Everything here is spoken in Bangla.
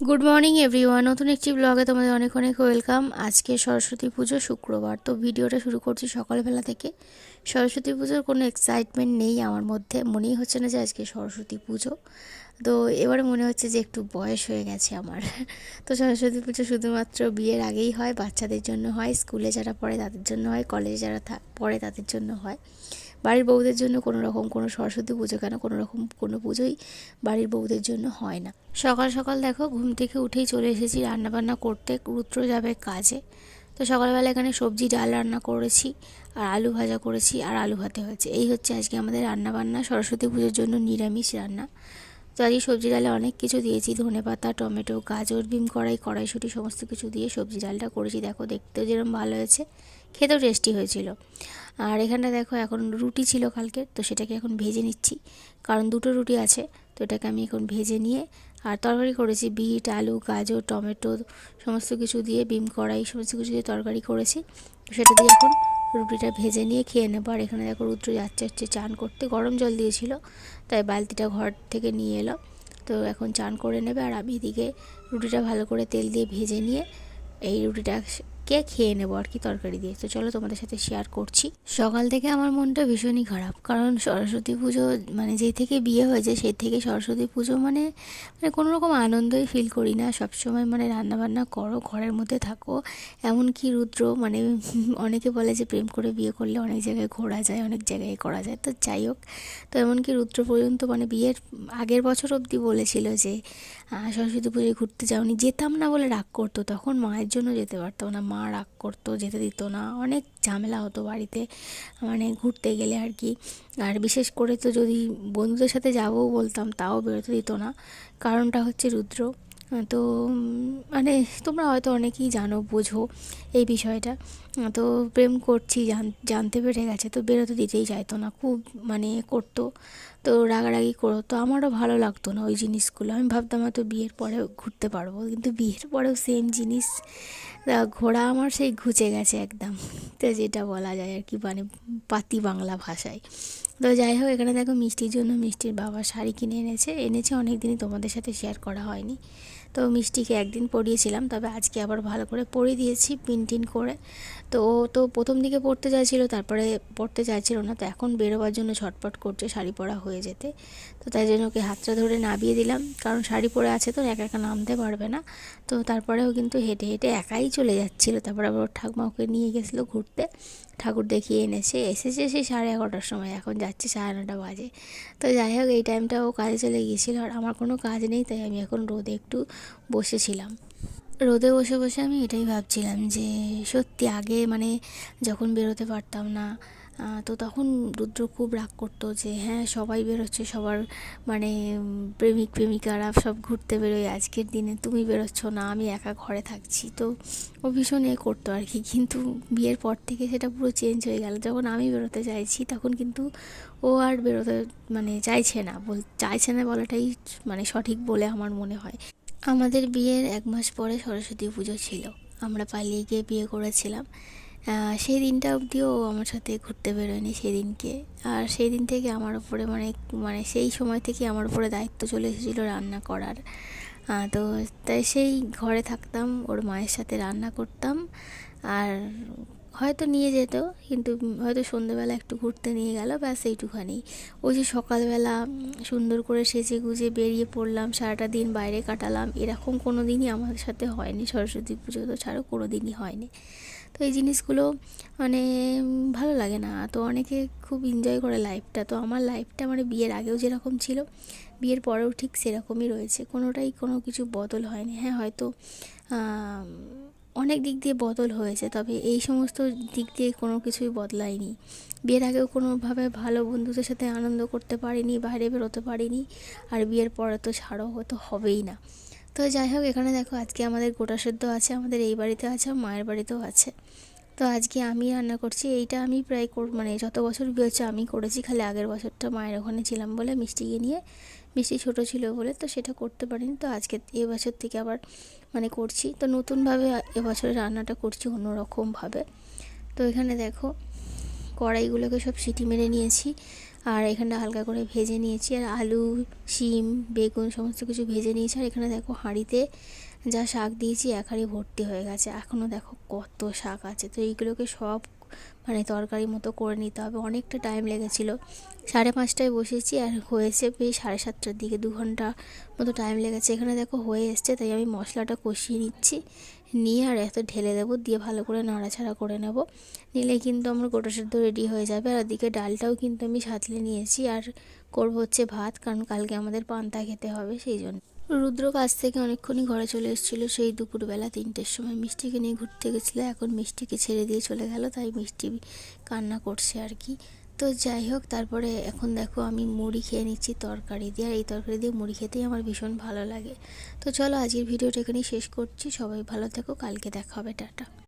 গুড মর্নিং এভরিওয়ান নতুন একটি ব্লগে তোমাদের অনেক অনেক ওয়েলকাম আজকে সরস্বতী পুজো শুক্রবার। তো ভিডিওটা শুরু করছি সকালবেলা থেকে। সরস্বতী পুজোর কোনো এক্সাইটমেন্ট নেই আমার মধ্যে। মনেই হচ্ছে না যে আজকে সরস্বতী পুজো। তো এবারে মনে হচ্ছে যে একটু বয়স হয়ে গেছে আমার। তো সরস্বতী পুজো শুধুমাত্র বিয়ের আগেই হয়, বাচ্চাদের জন্য হয়, স্কুলে যারা পড়ে তাদের জন্য হয় কলেজে যারা পড়ে তাদের জন্য হয়। বাড়ির বউদের জন্য কোনো রকম কোনো সরস্বতী পুজো কেন? কোনো রকম কোনো পুজোই বাড়ির বউদের জন্য হয় না। সকাল সকাল দেখো ঘুম থেকে উঠেই চলে এসেছি রান্নাবান্না করতে। রুদ্র যাবে কাজে। তো সকালবেলা এখানে সবজি, ডাল রান্না করেছি আর আলু ভাজা করেছি আর আলু ভাতে হয়েছে। এই হচ্ছে আজকে আমাদের রান্নাবান্না। সরস্বতী পুজোর জন্য নিরামিষ রান্না। তো সবজি ডালে অনেক কিছু দিয়েছি। ধনে পাতা, টমেটো, গাজর বিম কড়াই, কড়াইশুটি, সমস্ত কিছু দিয়ে সবজি ডালটা করেছি। দেখো, দেখতেও যেরকম ভালো হয়েছে, খেতেও টেস্টি হয়েছিল। আর এখানটা দেখো, এখন রুটি ছিল কালকে তো সেটাকে এখন ভেজে নিচ্ছি। কারণ দুটো রুটি আছে, তো এটাকে আমি এখন ভেজে নিয়ে আর তরকারি করেছি। বিট, আলু, গাজর, টমেটো, সমস্ত কিছু দিয়ে বিম কড়াই, সমস্ত কিছু দিয়ে তরকারি করেছি। সেটা দিয়ে এখন রুটিটা ভেজে নিয়ে খেয়ে নেব। আর এখানে দেখো রুদ্র যাচ্ছে হচ্ছে চান করতে। গরম জল দিয়েছিল, তাই বালতিটা ঘর থেকে নিয়ে এলো। তো এখন চান করে নেবে। আর আমি এদিকে রুটিটা ভালো করে তেল দিয়ে ভেজে নিয়ে এই রুটিটা কে খেয়ে নেব আর কি তরকারি দিয়ে। তো চলো তোমাদের সাথে শেয়ার করছি। সকাল থেকে আমার মনটা ভীষণই খারাপ। কারণ সরস্বতী পুজো মানে যেই থেকে বিয়ে হয়েছে, সেই থেকে সরস্বতী পুজো মানে মানে কোনো রকম আনন্দই ফিল করি না। সবসময় মানে রান্নাবান্না করো, ঘরের মধ্যে থাকো। এমনকি রুদ্র মানে অনেকে বলে যে প্রেম করে বিয়ে করলে অনেক জায়গায় ঘোরা যায়, অনেক জায়গায় করা যায়। তো যাই হোক, তো এমনকি রুদ্র পর্যন্ত মানে বিয়ের আগের বছর অবধি বলেছিল যে সরস্বতী পুজোয় ঘুরতে যাওনি। যেতাম না বলে রাগ করতো। তখন মায়ের জন্য যেতে পারতো না। মা রাগ করতো, যেতে দিত না। অনেক ঝামেলা হতো বাড়িতে মানে ঘুরতে গেলে আর কি। আর বিশেষ করে তো যদি বন্ধুদের সাথে যাবও বলতাম, তাও বেরোতে দিত না। কারণটা হচ্ছে রুদ্র। তো মানে তোমরা হয়তো অনেকেই জানো, বোঝো এই বিষয়টা। তো প্রেম করছি জানতে পেরে গেছে, তো বেরোতে দিতেই চাইতো না, খুব মানে করতো। তো রাগারাগি করো। তো আমারও ভালো লাগতো না ওই জিনিসগুলো। আমি ভাবতাম হয়তো বিয়ের পরেও ঘুরতে পারব, কিন্তু বিয়ের পরেও সেম জিনিস ঘোড়া আমার সেই ঘুচে গেছে একদম। তো যেটা বলা যায় আর কি মানে পাতি বাংলা ভাষায়। তো যাই হোক, এখানে দেখো মিষ্টির জন্য মিষ্টির বাবা শাড়ি কিনে এনেছে। এনেছে অনেক দিনই তোমাদের সাথে শেয়ার করা হয়নি। তো মিষ্টিকে একদিন পরিয়েছিলাম, তবে আজকে আবার ভালো করে পরিয়ে দিয়েছি পিন টিন করে। তো ও তো প্রথম দিকে পড়তে চাইছিল, তারপরে পড়তে চাইছিল না, তো এখন বেরোবার জন্য ছটপট করছে শাড়ি পরা হয়ে যেতে। তো তাই জন্য ওকে হাতটা ধরে নামিয়ে দিলাম, কারণ শাড়ি পরে আছে তো, একা একা নামতে পারবে না। তো তারপরেও কিন্তু হেঁটে হেঁটে একাই চলে যাচ্ছিল, তারপরে আবার ওর ঠাকুমা ওকে নিয়ে গেছিল ঘুরতে। ঠাকুর দেখিয়ে এনেছে, এসেছে সেই সাড়ে এগারোটার সময়, এখন যাচ্ছে সাড়ে নটা বাজে। তো যাই হোক, এই টাইমটা ও কাজে চলে গিয়েছিল, আর আমার কোনো কাজ নেই, তাই আমি এখন রোদে একটু বসেছিলাম। রোদে বসে বসে আমি এটাই ভাবছিলাম যে সত্যি আগে মানে যখন বেরোতে পারতাম না তো তখন রুদ্র খুব রাগ করতো যে হ্যাঁ সবাই বেরোচ্ছে, সবার মানে প্রেমিক প্রেমিকারা সব ঘুরতে বেরোয়, আজকের দিনে তুমি বেরোচ্ছ, না আমি একা ঘরে থাকছি। তো ও ভীষণ এ করতো আর কি, কিন্তু বিয়ের পর থেকে সেটা পুরো চেঞ্জ হয়ে গেল। যখন আমি বেরোতে চাইছি তখন কিন্তু ও আর বেরোতে মানে চাইছে না, বল, চাইছে না বলাটাই মানে সঠিক বলে আমার মনে হয়। আমাদের বিয়ের এক মাস পরে সরস্বতী পুজো ছিল। আমরা পালিয়ে গিয়ে বিয়ে করেছিলাম। সেই দিনটা অবধিও আমার সাথে ঘুরতে বেরোয়নি সেদিনকে। আর সেই দিন থেকে আমার উপরে মানে মানে সেই সময় থেকে আমার উপরে দায়িত্ব চলে এসেছিল রান্না করার। তো তাই সেই ঘরে থাকতাম, ওর মায়ের সাথে রান্না করতাম। আর হয়তো নিয়ে যেত, কিন্তু হয়তো সন্ধ্যেবেলা একটু ঘুরতে নিয়ে গেল, ব্যাস এইটুখানি। ওই যে সকালবেলা সুন্দর করে সেজে গুজে বেরিয়ে পড়লাম, সারাটা দিন বাইরে কাটালাম, এরকম কোনো দিনই আমাদের সাথে হয়নি। সরস্বতী পুজো তো ছাড়াও কোনো দিনই হয়নি। তো এই জিনিসগুলো মানে ভালো লাগে না। তো অনেকে খুব এনজয় করে লাইফটা তো আমার লাইফটা মানে বিয়ের আগেও যেরকম ছিল, বিয়ের পরেও ঠিক সেরকমই রয়েছে। কোনোটাই কোনো কিছু বদল হয়নি। হ্যাঁ হয়তো অনেক দিক দিয়ে বদল হয়েছে, তবে এই সমস্ত দিক দিয়ে কোনো কিছুই বদলায়নি। বিয়ের আগেও কোনোভাবে ভালো বন্ধুদের সাথে আনন্দ করতে পারিনি, বাইরে বেরোতে পারিনি, আর বিয়ের পরে তো ছাড়ও হয়তো হবেই না। তো যাই হোক, এখানে দেখো আজকে আমাদের গোটা সেদ্ধ আছে, আমাদের এই বাড়িতে আছে মায়ের বাড়িতেও আছে। তো আজকে আমি রান্না করছি, এইটা আমি প্রায় মানে যত বছর বিয়ে হচ্ছে আমি করেছি, খালি আগের বছরটা মায়ের ওখানে ছিলাম বলে মিষ্টিকে নিয়ে মিষ্টি ছোট ছিল বলে তো সেটা করতে পারিনি। তো আজকে এবছর থেকে আবার মানে করছি। তো নতুনভাবে এবছরে রান্নাটা করছি অন্যরকমভাবে। তো এখানে দেখো কড়াইগুলোকে সব সিটি মেরে নিয়েছি। আর এখানটা হালকা করে ভেজে নিয়েছি। আর আলু, শিম, বেগুন সমস্ত কিছু ভেজে নিয়েছি। আর এখানে দেখো হাঁড়িতে যা শাক দিয়েছি, এক ভর্তি হয়ে গেছে। এখনও দেখো কত শাক আছে। তো এইগুলোকে সব মানে তরকারি মতো করে নিতে হবে। অনেকটা টাইম লেগেছিলো। সাড়ে পাঁচটায় বসেছি আর হয়েছে বেশ সাড়ে সাতটার দিকে, দু ঘণ্টা মতো টাইম লেগেছে। এখানে দেখো হয়ে এসছে, তাই আমি মশলাটা কষিয়ে নিচ্ছি। নিয়ে আর এত ঢেলে দেবো, দিয়ে ভালো করে নাড়াচাড়া করে নেব। নিলে কিন্তু আমার গোটা সেদ্ধ রেডি হয়ে যাবে। আর ওদিকে ডালটাও কিন্তু আমি সাঁতলে নিয়েছি। আর করব হচ্ছে ভাত, কারণ কালকে আমাদের পান্তা খেতে হবে, সেই জন্য। রুদ্র কাছ থেকে অনেকক্ষণই ঘরে চলে এসেছিল। সেই দুপুরবেলা তিনটের সময় মিষ্টিকে নিয়ে ঘুরতে গেছিল। এখন মিষ্টিকে ছেড়ে দিয়ে চলে গেল, তাই মিষ্টি কান্না করছে আর কি। তো যাই হোক, তারপরে এখন দেখো আমি মুড়ি খেয়ে নিচ্ছি তরকারি দিয়ে, আর এই তরকারি দিয়ে মুড়ি খেতেই আমার ভীষণ ভালো লাগে। তো চলো আজকের ভিডিওটা এখানেই শেষ করছি। সবাই ভালো থেকো, কালকে দেখা হবে, টাটা।